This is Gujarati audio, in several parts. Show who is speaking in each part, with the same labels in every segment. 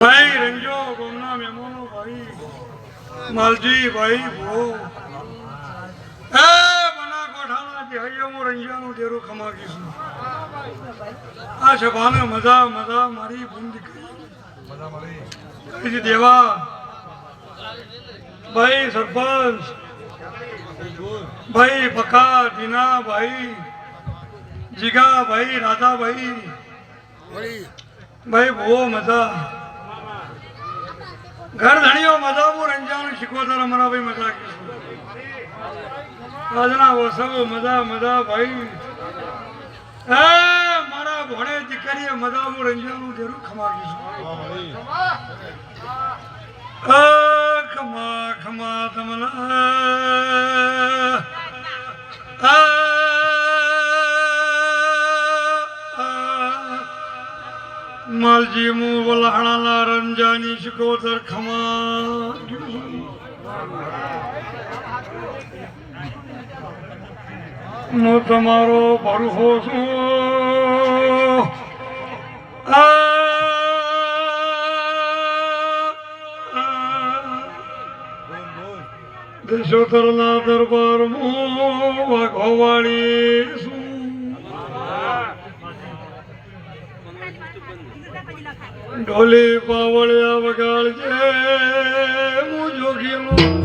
Speaker 1: ભાઈ રંજો ગોમના મહેમાનો ભાઈ. માલજી ભાઈ ભો. એ બના કોઠાના જે હૈયો હું રંજાનું ડેરું ખમાગીશું આ સભાને મજા મજા મારી બુંદ કરી દેવા? ભાઈ સરપંચ. ભાઈ બકા દીના ભાઈ. જીગા ભાઈ રાધાભાઈ. ભાઈ. બહુ મજા. ઘર ધણીઓ મજા હું રંજાનું શીખવતા અમારા ભાઈ મજા આજના વસવ, મજા મજા, ભાઈ. એ, મારા ભોણે દીકરીએ મજા હું રંજાનું જરૂર અ ખમા ખમા તમલા આ માલજી મુ વલહાણાના રંજાની શિકોતર ખમા હું તમારો ભરહો છું. દેશોતરના દરબારમાં વાઘોવાળી છું ઢોલી પાવળિયા વગાડજે હું જોગીનો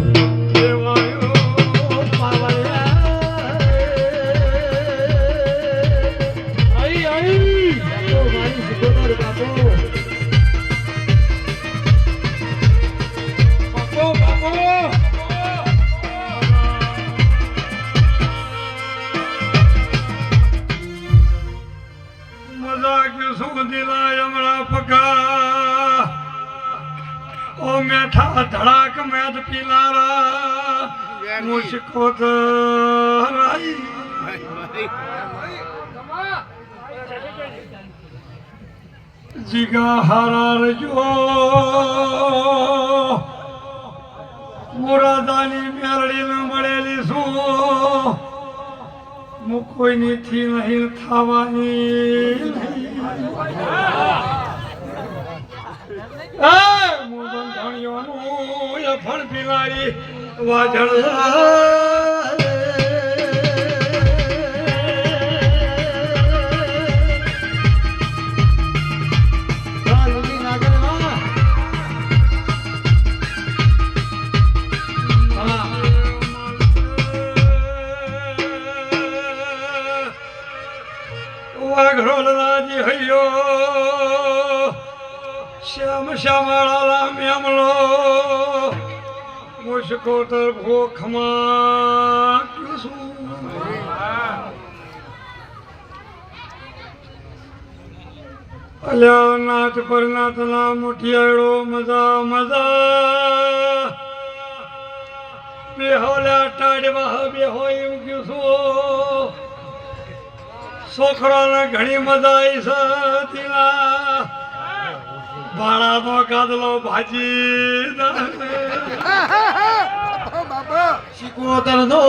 Speaker 1: જીગા હારા રજો મુરાદાની મેરડીને મળેલી શું હું કોઈનીથી નહીં થવાની. હું બંધાણીઓનું ફળ પીનારી વાજળ. મુશ્કોતર ભોખમાં અલ્યા નાથ પરનાથના મુઠિયાળો મજા મજા બેહોલ્યા ટાડવા બેહો એવું છું છોકરાને ઘણી મજા આવી છે ભાડાનો કાદલો ભાજી
Speaker 2: શિકોતર નો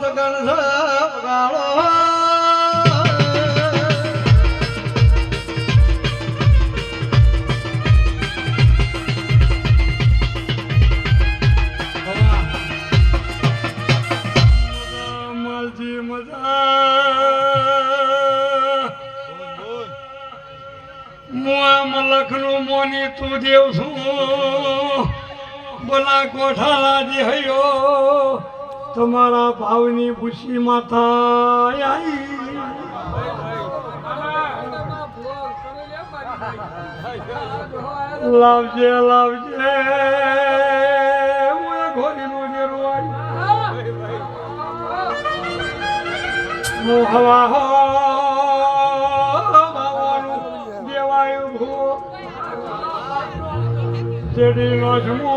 Speaker 2: સગન
Speaker 1: મુઆ મલખનું મોની તું દેવ છું. બોલા કોઠાલાજી હૈયો, તમારા ભાવની ભૂસી માતા આઈ. લાવજે લાવજે, હું ઘોડીનું ડેરું આવી હવા હો જેડીનો જમો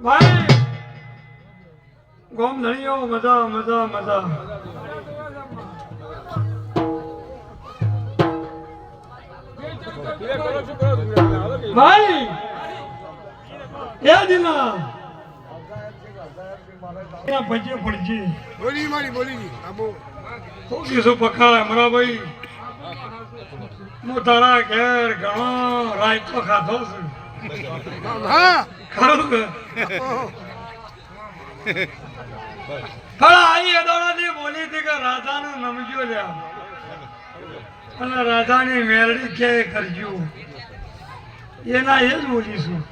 Speaker 1: ભાઈ ગોમ ધણીઓ મજા મજા મજા. ભાઈ એ દિના એના ભજે
Speaker 3: બોલી મારી બોલી આબો
Speaker 1: તો કીધું પખાય અમરાભાઈ હું તારા ઘેર ઘણો રાયતો ખાધો છું.
Speaker 3: હા.
Speaker 1: ખરું કે પણ આઈ બોલી હતી કે રાધાને નમજો લ્યા. અને રાધાની મેરડી ક્યાંય કરજો? એના એ જ બોલીશું.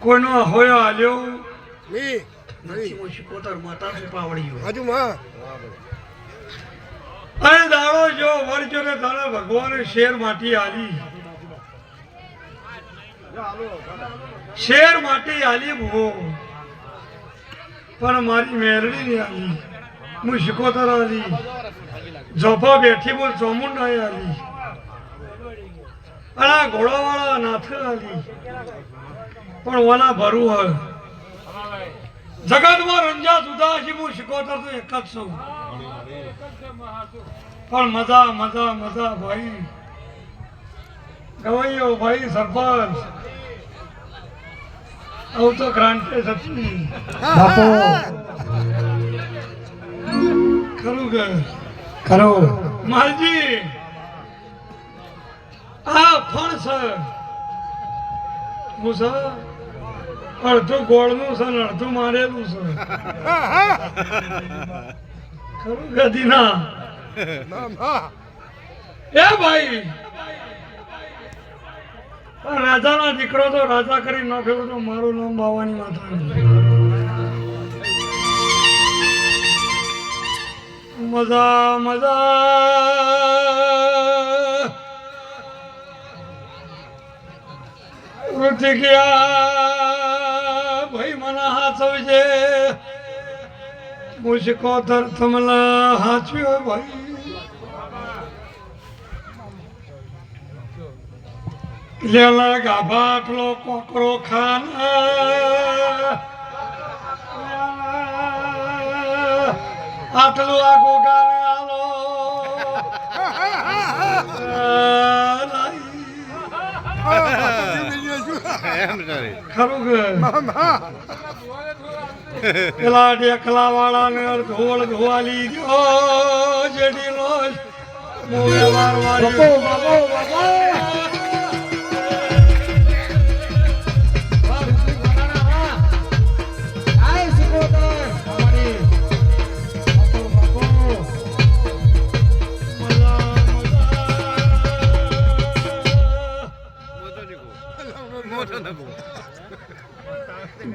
Speaker 1: કોઈનો હોયો આલ્યો?
Speaker 3: મી મારી
Speaker 2: શિકોતર માતા સુપાવડીઓ
Speaker 3: હજુ માં.
Speaker 1: અરે દાડો જો વરજો ને દાડો ભગવાને શેર માટી આલી. શેર માટી આલી ભો પણ મારી મેરડી ની આલી. હું શિકોતર આલી. જોફા બેઠી બોલ ચોમુંડા આલી. અને આ ઘોડાવાળા નાથ આલી. પણ વાલા ભરું હોય. જગતમાં રંજા છે હું શિકોતર તો એક જ છું. પણ મજા મજા મજા ભાઈ. ગવાઈઓ ભાઈ સરપંચ. આવું તો ક્રાંતિ હતી. ખરું કે?
Speaker 2: ખરું.
Speaker 1: માલજી આ ફણ છે. છે. અડધું ગોળનું છે ને અડધું મારેલું છે. ખરું કે દીના એ ભાઈ! રાજાનો દીકરો તો રાજા કરી નાખ્યો તો મારું નામ બાવાની માતા મજા મજા. ઋતિકિયા ભાઈ મને હાચવજે મુશકો ધરથમલા હાચ્યો ભાઈ. લેલા ગાભાટલો કોકરો ખાના. આટલું આગો ગાને આલો. ખરું કે? પેલા ડેખલા વાળા ને ઢોળ ધોવાલી ગયો જેડી નો મોવે વારવારી
Speaker 2: બાબો બાબો બાપુ.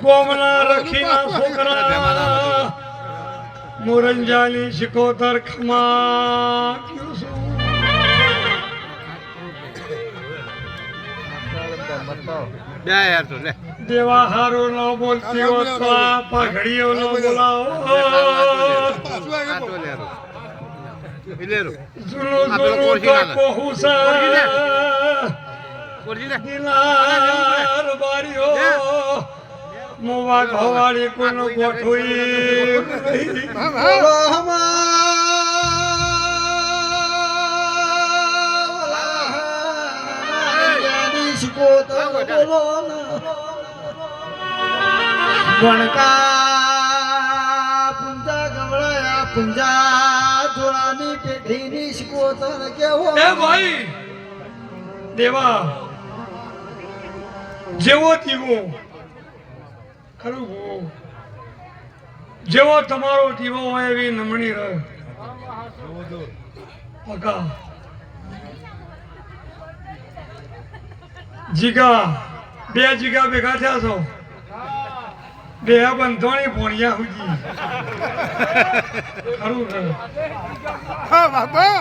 Speaker 1: ગોમના રખીના છોકરા મોરંજાની શિકોતર ખમા? દેવા હારો ન બોલતી તો આ પાઘડીઓ ન બોલાવો જૂનું જૂનું દિલાર બારીઓ. મોવા ઘવાળી કોઈનું ગોઠવી.
Speaker 2: ગણકા પુંજા ગવળાયા પુંજા જોડાની પેઢીની શિકોતર કેવો
Speaker 1: એ ભાઈ દેવા જેવો દીવો ખરું. ભો. જેવો તમારો દીવો હોય એવી નમણી રહે. પગા. જીગા. બે જીગા ભેગા થયા છો. બે બંધોણી ભોણિયા સુધી ખરું રહે
Speaker 3: હા બાપા.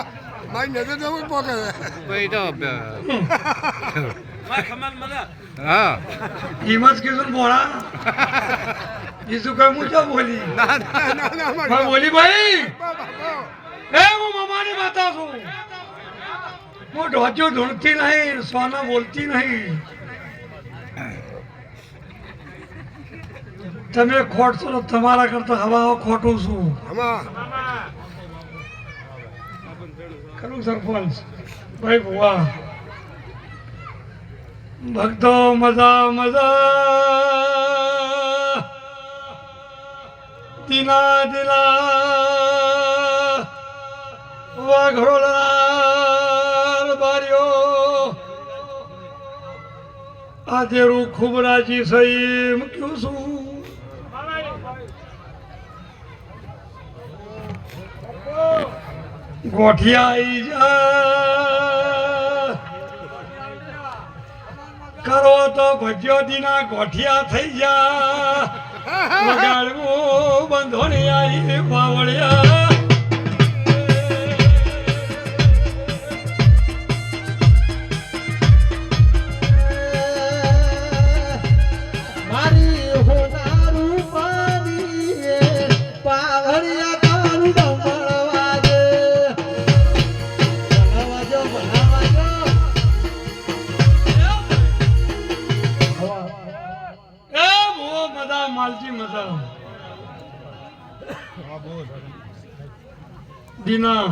Speaker 3: મારી નજર તો હું પોકે
Speaker 4: હા.
Speaker 1: હિંમત કીધું ને બીજું કઈ હું ક્યાં બોલી.
Speaker 3: ના ના ના
Speaker 1: હા,
Speaker 3: મારી
Speaker 1: બોલી ભાઈ. એ હું મમાની માતા છું. હું ઢોચો ધૂણતી નહીં સોના બોલતી નહીં. તમે ખોટશો તો તમારા કરતા હવા ખોટું છું. ખરું સરપંચ? ભાઈ ભુવા. ભક્તો, મજા મજા. દિના દિલા વાઘરો બાર્યો આજે રૂ ખૂબ રાજી સહી મૂક્યું છું? ગોઠિયા આઈ જા. કરો તો ભજ્યો દીના ગોઠિયા થઈ જા વગાડવું બંધો ને આઈ દીના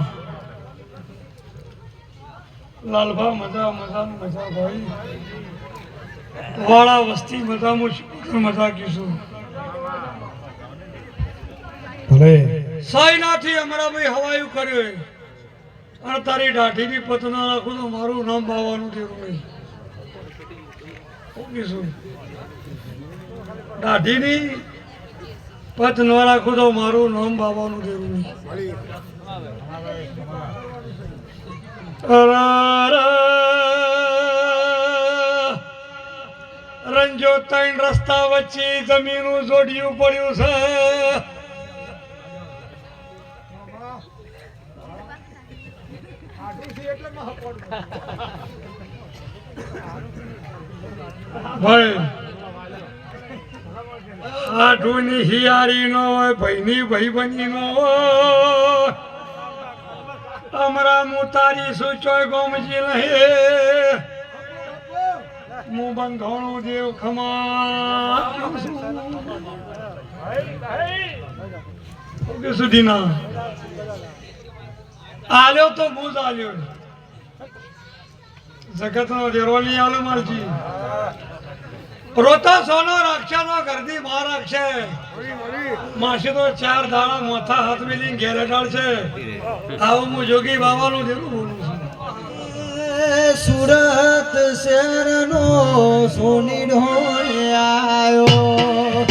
Speaker 1: લાલભા મજા મજા મજા ભાઈ. વાળા વસ્તી મજા મુશ્કેલ મજા કીશું ભલે. સાઈનાથી અમારા ભાઈ હવાયું કર્યું અને તારી દાઢીની પતના રાખું તો મારું નામ ભાવવાનું થયું શું કીશું દાઢીની પત ન રાખું તો મારું નામ બાબાનું દેવું નહીં રંજો ત્રણ રસ્તા વચ્ચે જમીનું જોડિયું પડ્યું છે. ભાઈ આઠુની હિયારી નો હોય ભાઈની બની નો હોય. અમારા હું તારી સુચોય ગોમજી લહે. હું બંધોણું દેવ ખમા સુધી ના આલ્યો તો હું આલ્યો. જગત નો નહીં આલો મારજી રોતા સોનો રાક્ષનો ગરદી બહાર રાખશે માસી તો ચાર દાડા માથા હાથ મેલી ઘેરે છે આવું હું જોગી બાબાનું જેવું બોલું છું.
Speaker 2: સુરત શહેરનો સોની ઢોળ આવ્યો.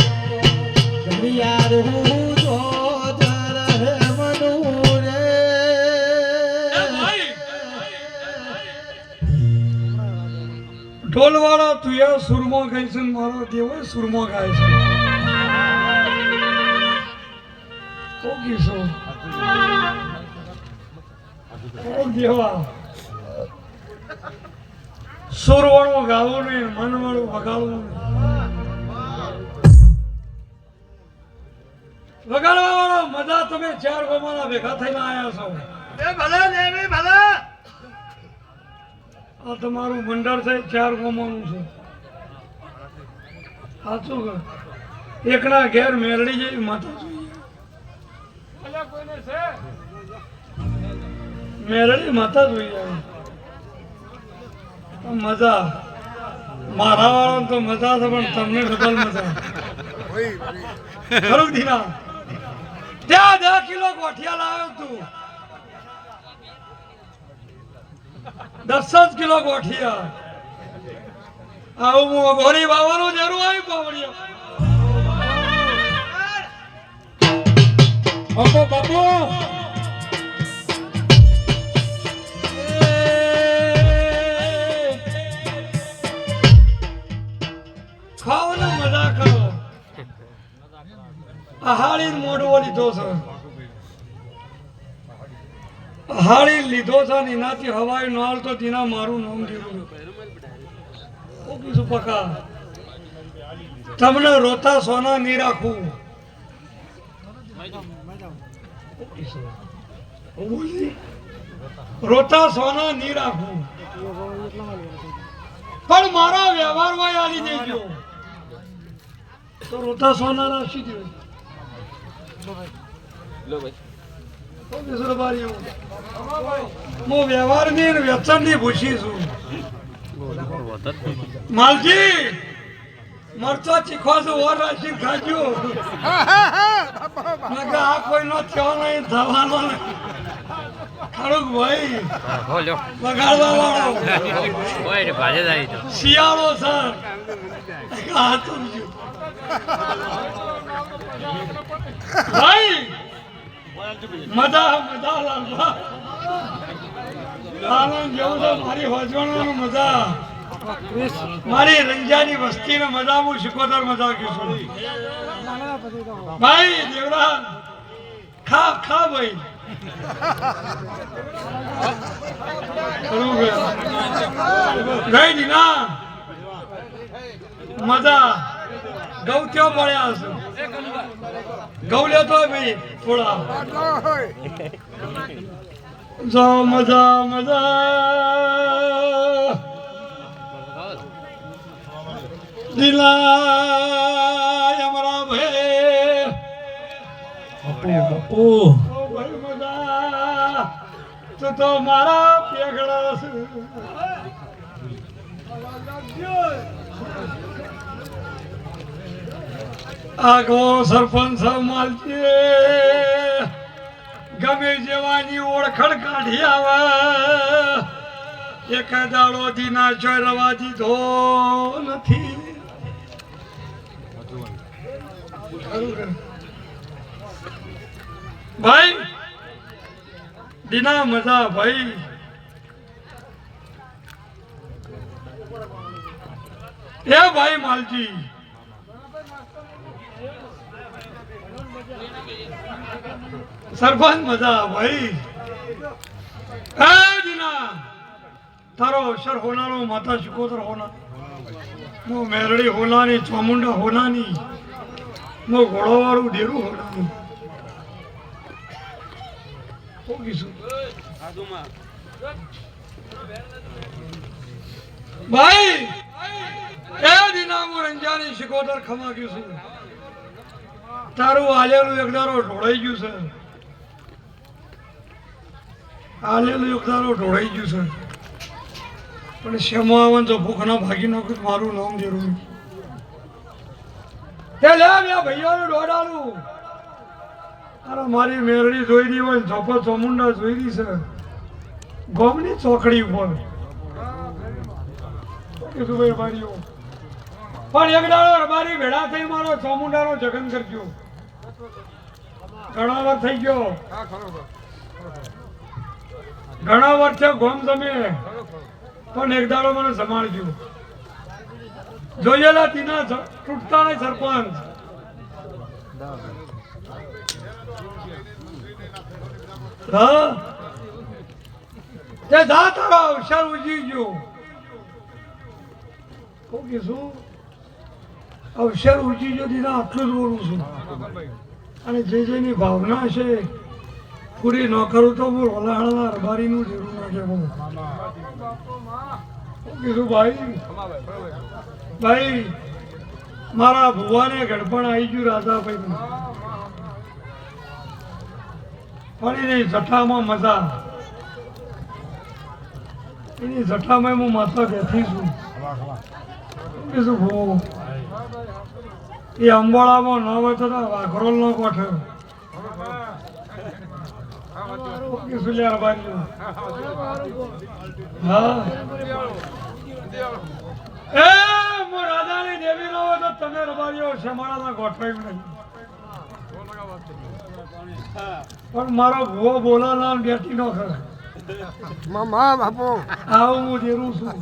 Speaker 2: ઘડિયાળ હું
Speaker 1: ઢોલ વાળો તું એ સુરમો ગાય છે મારો દેવો સુરમો ગાય છે. સુરવાળું ગાવું નહીં, મનવાળું વગાડવું વગાડવા વાળો મજા તમે ચાર ગોમાના ભેગા થઈને આવ્યા છો. આ તમારું મંડળ છે ચાર ગોમાનું છે. સાચું કે? એકડા ઘેર મેરડી જેવી માતા જોઈએ મેરડી માતા જોઈએ મજા મારા વાળા તો મજા છે, પણ તમને ડબલ મજા ખરું દીના ત્યાં દસ કિલો ગોઠિયા લાવ્યો તું. દસ જ કિલો ગોઠિયા આવું હું ગોરી બાવાનું જરૂર આવી પાવડિયો બાપો બાપો! ખાવ ને મજા કરો. હાળી મોઢવો લીધો છે. હાળી લીધો છે ને એનાથી હવાઈ નાળ તો તેના મારું નામ દીધું કીધું પકા. તમને રોતા સોના નહીં રાખું. ઓ કીધું. ઓ બોલી. રોતા સોના નહીં રાખવું પણ મારા વ્યવહારમાં આલી ગયો તો રોતા સોના રાખી દો હું વ્યવહારની વ્યસનની ભૂસી છું. માલજી મરચો ચીખવા છો ઓર ખાજો. થયો નહીં થવાનો ભાઈ. બગાડવા વાળો. શિયાળો સર. ભાઈ મજા મજા લાલભા આનંદ જેવું છે મારી હોજવાનો મજા. મારી રંજાની વસ્તીને મજા હું શિકોતર મજા કીધું ભાઈ, દેવરાજ, ખા ખા ભાઈ? ગઈ દીના મજા. ગૌ ક્યાં મળ્યા હશે ગૌ લેતો ભાઈ થોડા. જાઓ મજા મજા. દિલાય અમારા ભાઈ ઓ ભાઈ મજા તું તો મારા પેગડા છે. આગો સરપંચ માલજી ગમે જેવાની ઓળખણ કાઢી આવે એક દાડો દીના ચોરવા રવા દીધો નથી. ભાઈ, દીના મજા ભાઈ. એ ભાઈ માલજી. સરપંચ મજા, ભાઈ. એ તારો અવસર હોનારો માતા શિકોતર હોના મો મેરડી હોનાની, ચોમુંડા હોનાની, મો ઘોડોવાળું ડેરું હોનાનું. ભાઈ એ દીના હું રંજાની શિકોતર ખમા કીધું તારું આલેલું એકદારો ઢોળાઈ ગયું છે. આલેલું એકદારો ઢોળાઈ ગયું છે. પણ શેમો આવન તો ભૂખના ભાગી નાખું મારું નામ જરૂર તે લે મે ભૈયાનું દોડાલું અરે મારી મેરડી જોઈ રહી હોય ચોપો ચોમુંડા જોઈ રહી છે. ગોમની ચોકડી ઉપર. પણ એક દાડો મારી ભેળા થઈ મારો ચોમુંડાનો જગન કરજો. ઘણા વર્ષ થઈ ગયો. ઘણા વાર ગોમ તમે પણ એક દાડો મને સંભાળજો. જોયેલા તીના તૂટતા નહીં સરપંચ. હા? તે જા તારો અવસર ઉજી ગયો. શું અવસર ઉજી ગયો દીધા આટલું જ બોલું છું. અને જે જેની ભાવના છે, પૂરી ન કરું તો હું રોલાણાના રબારીનું જરૂર ના શું કીધું, ભાઈ ભાઈ, મારા ભુવાને ગડપણ આવી ગયું રાધાભાઈ પણ એની જઠામાં મજા. એની જઠામાં હું માથા બેઠી છું. કીધું ભૂ એ અંબાળામાં ન હોય તો વાઘરોલ નો કોઠે દેવી નો તો તમે રબારીઓ છે મારા ગોઠવાયું નહીં. પણ મારો ભૂવો બોલાના બેઠી નો ખરે
Speaker 3: મામા બાપો.
Speaker 1: આવું હું દેરું છું.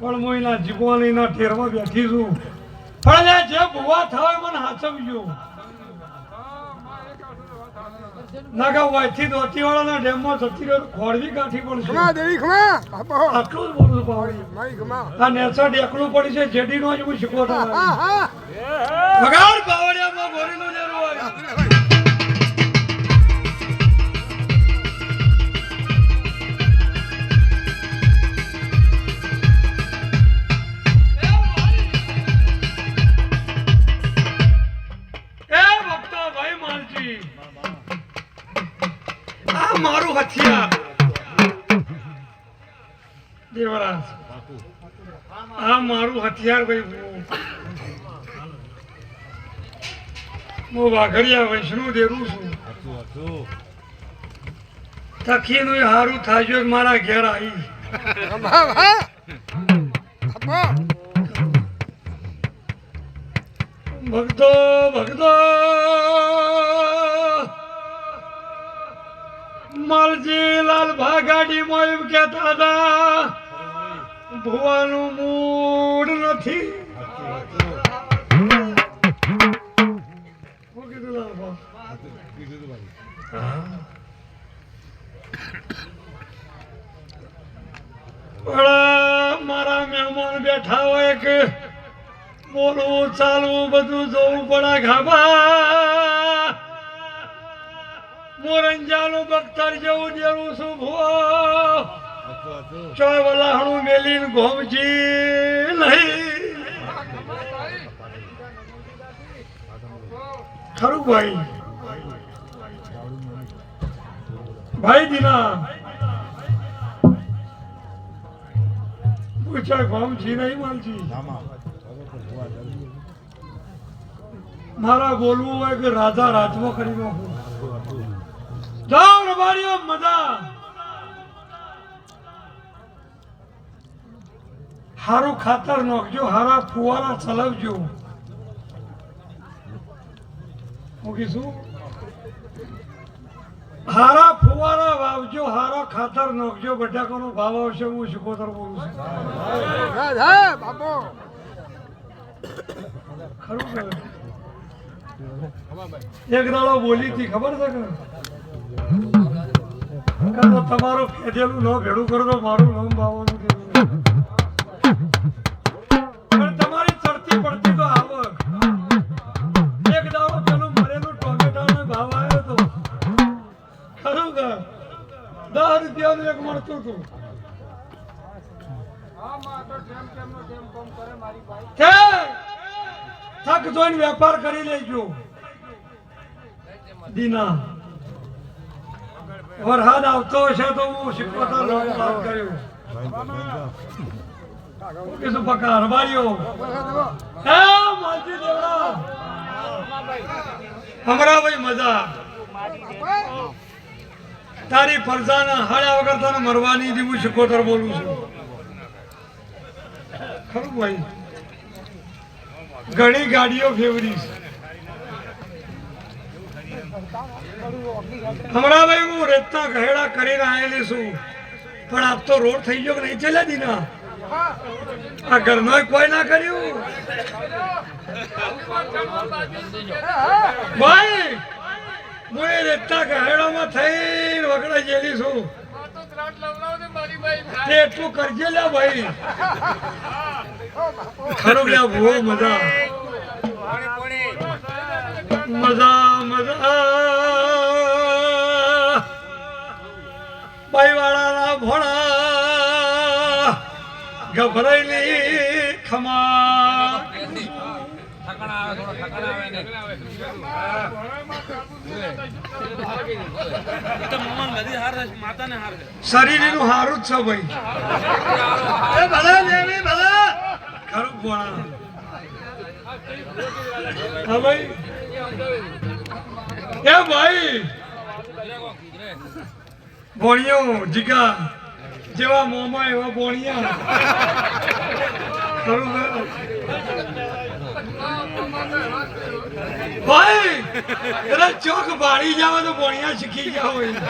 Speaker 1: પણ હું એના જીવવાનીના ટેરમાં બેઠી છું. પણ જે ભૂવા થાય મને હાચવજો. નાગા વાયથી દોતી વાળાના ડેમમાં જતી રહ્યો તો ખોળવી કાઠી
Speaker 3: ખમા
Speaker 1: પડશે
Speaker 3: દેવી ખમા.
Speaker 1: આટલું જ બોલું પાવડી
Speaker 3: મારી ખમા.
Speaker 1: આ નેસર એકલું પડી છે જેડી નો જ હું શીખવતો હોય. મારું હથિયાર. દેવરાજ, આ મારું હથિયાર ભાઈ હું. વાઘડિયા વૈષ્ણુ દેવું છું. તકીનું હારું થાજો મારા ઘેર આવી. ભક્તો ભક્તો માલજી લાલ ગાડીમાં એમ કહેતા હતા, ભુવાનું મૂડ નથી લાલભા? મારા મહેમાન બેઠા હોય કે બોલવું, ચાલવું, બધું જોવું પડે ખાબા મોરંજાનું બખ્તર જેવું દેવું શું ભો ચોય વલાહણું મેલીને ઘોમજી નહીં. ખરું ભાઈ. ભાઈ દીના પૂછા ગોમજી નહીં માલજી મારા બોલવું હોય કે રાધા રાજમાં કરી નાખું? જાઓ રબારીઓ મજા હારું ખાતર નોખજો, હારા ફુવારા ચલાવજો. કીધું, હારા ફુવારા વાવજો, હારા ખાતર નાખજો, બટાકાનો ભાવ આવશે, હું શિકોતર બોલું છું.
Speaker 3: બાપો
Speaker 1: ખરું એક દાડો બોલી હતી, ખબર છે કે તમારું કરો તો તમારી ચડતી તો આવક. એક ભાવ આવ્યો ખરું કે દસ રૂપિયાનું એક મળતું હતું. થક જોઈને વેપાર કરી લેજો. દીના. વરસાદ આવતો હશે તો હું શીખવતા લોન વાત કર્યો પકા હરબારીઓ હે હમણાં ભાઈ મજા. તારી ફરજાના હાડ્યા વગર તને મરવાની જેવું શીખોતર બોલું છું. ખરું ભાઈ. ઘણી ગાડીઓ ફેવરી છે. હમણાં ભાઈ હું રેતના ગહેડા કરીને આવેલી છું. પણ આપ તો રોડ થઈ ગયો કે નહીં ચાલ્યા દીના? આ ઘરનો કોઈ ના કર્યું? ભાઈ, હું એ રેતના ગહેડામાં થઈને વગડા જેલી છું. એટલું કરજે લ્યા ભાઈ. ખરું લ્યા ભૂવો મજા? મજા મજા. બાઈવાળાના ભોળા ગભરાયેલી ખમા. શરીરનું હારું જ છે ભાઈ. ભલા દેવી ભાઈ. ભોણિયો જીગા. જેવા મોમાં એવા ભોણિયા ભાઈ એટલે ચોક બાળી જાવ તો ભોણિયા શીખી જાવ હોય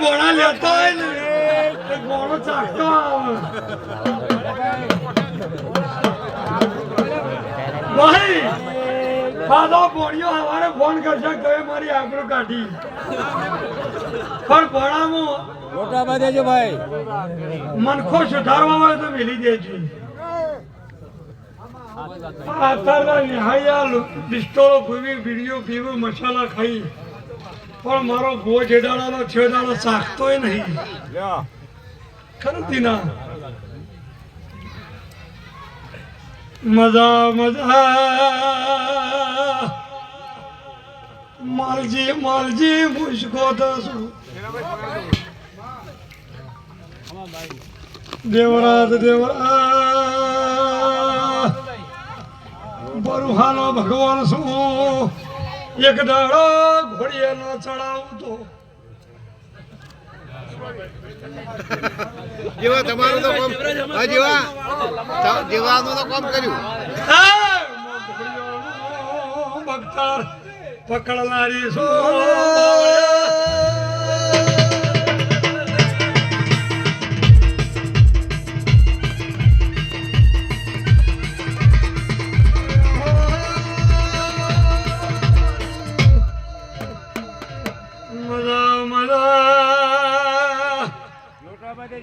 Speaker 1: ભોણા લેતા હોય ને ભોણો ચાકતો આવે પાછો ભોણિયો હવારે ફોન કરશે તો મારી આબરૂ કાઢી. પણ ભોણામાં
Speaker 2: મોટા બાજે જો ભાઈ.
Speaker 1: મનખો સુધારવા હોય તો મિલી દેજો. આ અત્યારના નિહાળ્યા પિસ્તોલો ફૂવી બીડીઓ પીવું મસાલા ખાઈ. પણ મારો ભો જેડાળાનો છેડાળો સાખતોય નહીં. ખરું તીના મજા મજા. માલજી માલજી મુશ્કો તો શું દેવરાજ દેવરાજ. બરુહાનો ભગવાન શું એક દાડો ઘોડીએ ન ચડાવતો.
Speaker 3: જેવા તમારું તો કામ હા જેવા. જેવાનું તો કામ કર્યું.
Speaker 1: બખ્તર પકડનારી શું? મજા મજા.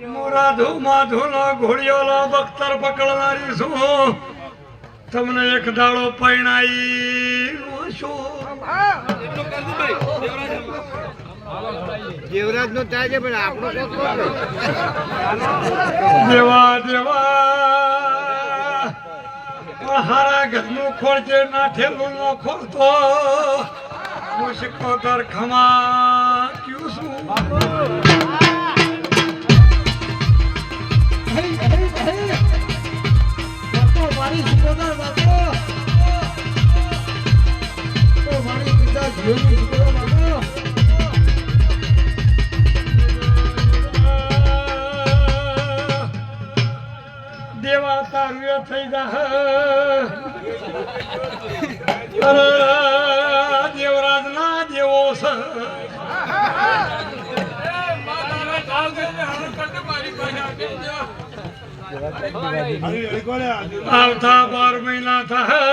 Speaker 1: મોરા ધૂમા ધૂનો ઘોડિયોલો બખ્તર પકડનારી શું? તમને એક દાડો પૈણાઈ
Speaker 3: દેવરાજ નો થાય છે પણ આપણો.
Speaker 1: દેવા દેવા હારા ઘરનું ખોળજે નાઠેલું નો ખોલતો હું શીખોતર ખમા ક્યુ શું
Speaker 2: મારી સુકોદર, બાપો.
Speaker 1: દેવા તારું થઈ જા દેવરાજ ના દેવો આવતા બાર મહિના થાય